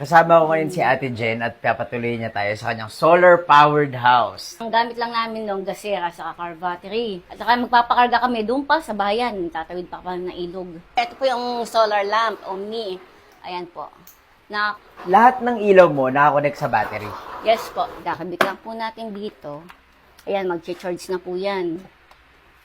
Kasama ko ngayon si Ate Jen at papatuloy niya tayo sa kanyang solar-powered house. Ang gamit lang namin nung gasera sa car battery. At saka magpapakarga kami doon pa sa bayan. Tatawid pa pa ng ilog. Ito po yung solar lamp, Omni. Ayan po. Na, Lahat ng ilaw mo nakakonect sa battery. yes po, kakabit lang po natin dito. Ayan, mag-charge na po yan.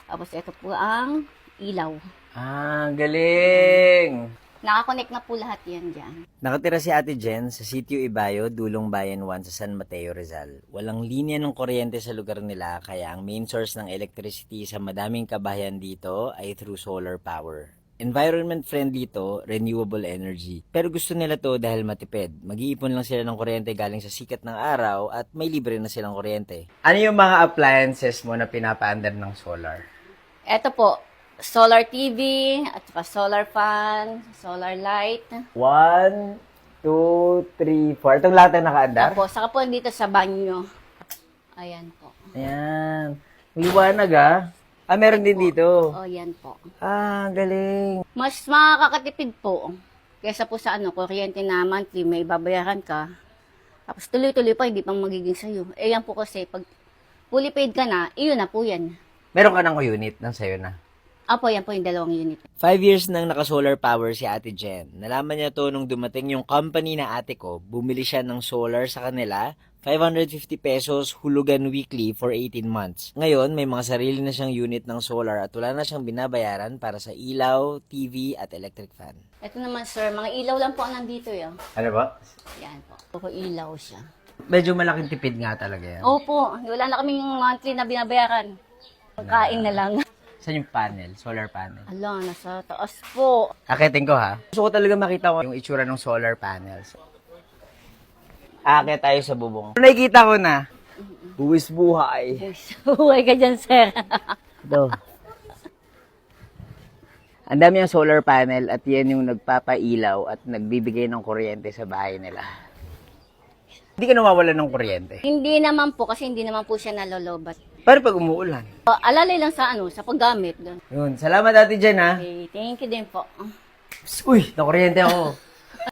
Tapos ito po ang ilaw. Ah, galing! Nakakonect na po lahat yan dyan. Nakatira si Ate Jen sa Sitio Ibayo, Dulong Bayan 1 sa San Mateo, Rizal. Walang linya ng kuryente sa lugar nila kaya ang main source ng electricity sa madaming kabahayan dito ay through solar power. Environment friendly to, renewable energy. Pero gusto nila to dahil matipid. Mag-iipon lang sila ng kuryente galing sa sikat ng araw at may libre na silang kuryente. Ano yung mga appliances mo na pinapaandar ng solar? Ito po, solar TV, at saka solar fan, solar light. One, two, three, four. Itong lahat na nakaandar? Tapos, saka po dito sa banyo. Ayan po. Ayan. Liwanag ah. Ah, meron din dito. O, yan po. Ah, galing. Mas makakatipid po. Kesa po sa ano, kuryente na monthly, may babayaran ka. Tapos tuloy-tuloy pa, hindi pang magiging sa'yo. Eh, yan po kasi, pag fully paid ka na, iyon na po yan. Meron ka ng unit nang sa'yo na. Apo, yan po yung dalawang unit. Five years nang naka-solar power si Ate Jen. Nalaman niya to nung dumating yung company na ate ko. Bumili siya ng solar sa kanila. 550 pesos hulugan weekly for 18 months. Ngayon, may mga sarili na siyang unit ng solar at wala na siyang binabayaran para sa ilaw, TV at electric fan. Ito naman, sir, mga ilaw lang po ang nandito yun. Ano ba? Yan po. Puro ilaw siya. Medyo malaking tipid nga talaga yan. Opo, wala na kaming monthly na binabayaran. Pagkain na lang. Saan yung panel? Solar panel? Ala, nasa taas po. Akitin ko ha. Gusto ko talaga makita ko yung itsura ng solar panels. Akit tayo sa bubong. Nakikita ko na. Buwis buhay. Huwag ka dyan, sir. Ito. Ang dami yung solar panel at yan yung nagpapailaw at nagbibigay ng kuryente sa bahay nila. Hindi ka nawawalan ng kuryente. hindi naman po, kasi hindi naman po siya nalolobat. Pero pag umuulan. Uh, alalay lang sa ano, sa paggamit. Doon. Yun. Salamat ate dyan ha. Okay, thank you din po. Uy, nakuryente ako.